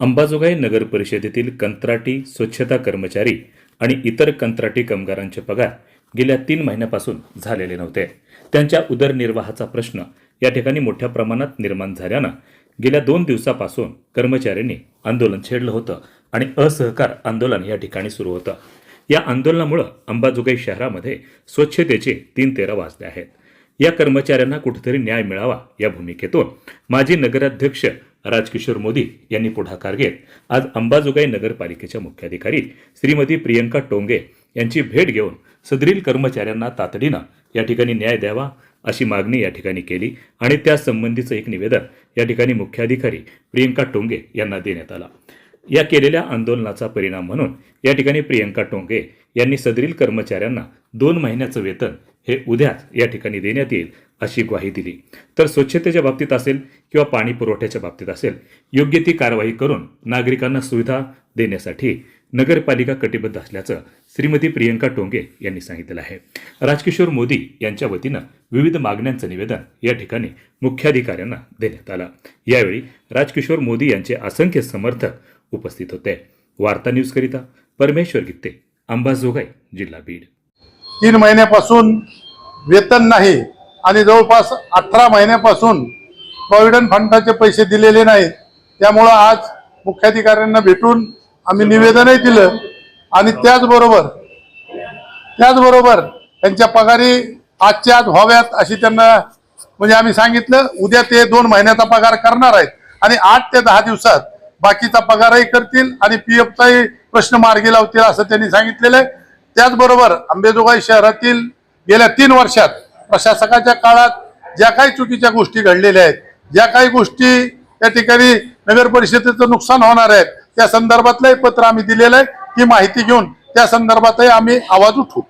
अंबाजोगाई नगर परिषदेतील कंत्राटी स्वच्छता कर्मचारी आणि इतर कंत्राटी कामगारांचे पगार गेल्या तीन महिन्यापासून झालेले नव्हते. त्यांच्या उदरनिर्वाहाचा प्रश्न या ठिकाणी मोठ्या प्रमाणात निर्माण झाल्यानं गेल्या दोन दिवसापासून कर्मचाऱ्यांनी आंदोलन छेडलं होतं आणि असहकार आंदोलन या ठिकाणी सुरू होतं. या आंदोलनामुळं अंबाजोगाई शहरामध्ये स्वच्छतेचे तीन तेरा वाजले आहेत. या कर्मचाऱ्यांना कुठेतरी न्याय मिळावा या भूमिकेतून माजी नगराध्यक्ष राजकिशोर मोदी यांनी पुढाकार घेत आज अंबाजोगाई नगरपालिकेच्या मुख्याधिकारी श्रीमती प्रियंका टोंगे यांची भेट घेऊन सदरील कर्मचाऱ्यांना तातडीनं या ठिकाणी न्याय द्यावा अशी मागणी या ठिकाणी केली आणि त्या संबंधीचं एक निवेदन या ठिकाणी मुख्याधिकारी प्रियंका टोंगे यांना देण्यात आला. या केलेल्या आंदोलनाचा परिणाम म्हणून या ठिकाणी प्रियंका टोंगे यांनी सदरील कर्मचाऱ्यांना दोन महिन्याचं वेतन हे उद्याच या ठिकाणी देण्यात येईल अशी ग्वाही दिली. तर स्वच्छतेच्या बाबतीत असेल किंवा पाणी पुरवठ्याच्या बाबतीत असेल योग्य ती कारवाई करून नागरिकांना सुविधा देण्यासाठी नगरपालिका कटिबद्ध असल्याचं श्रीमती प्रियंका टोंगे यांनी सांगितलं आहे. राजकिशोर मोदी यांच्या वतीनं विविध मागण्यांचं निवेदन या ठिकाणी मुख्याधिकाऱ्यांना देण्यात आलं. यावेळी राजकिशोर मोदी यांचे असंख्य समर्थक उपस्थित होते. वार्ता न्यूजकरिता परमेश्वर गित्ते अंबाजोगाई जिल्हा बीड. तीन महिन्यापासून वेतन नाही आणि जवळपास अठरा महिन्यापासून प्रॉव्हिडंट फंडाचे पैसे दिलेले नाहीत. त्यामुळं आज मुख्याधिकाऱ्यांना भेटून आम्ही निवेदनही दिलं. आणि त्याचबरोबर त्याचबरोबर त्यांच्या पगारी आजच्या आज व्हाव्यात अशी त्यांना म्हणजे आम्ही सांगितलं उद्या ते दोन महिन्याचा पगार करणार आहेत. आणि आठ ते दहा दिवसात बाकीचा पगारही करतील आणि पी एफचाही प्रश्न मार्गी लावतील असं त्यांनी सांगितलेलं आहे. त्याचबरोबर अंबेजोगाई शहरातील गेल्या तीन वर्षात प्रशासकाच्या काळात ज्या काही चुकीच्या गोष्टी घडलेल्या आहेत ज्या काही गोष्टी त्या ठिकाणी नगर परिषदेचं नुकसान होणार आहे त्या संदर्भातलंही पत्र आम्ही दिलेलं आहे. ती माहिती घेऊन त्या संदर्भातही आम्ही आवाज उठवू.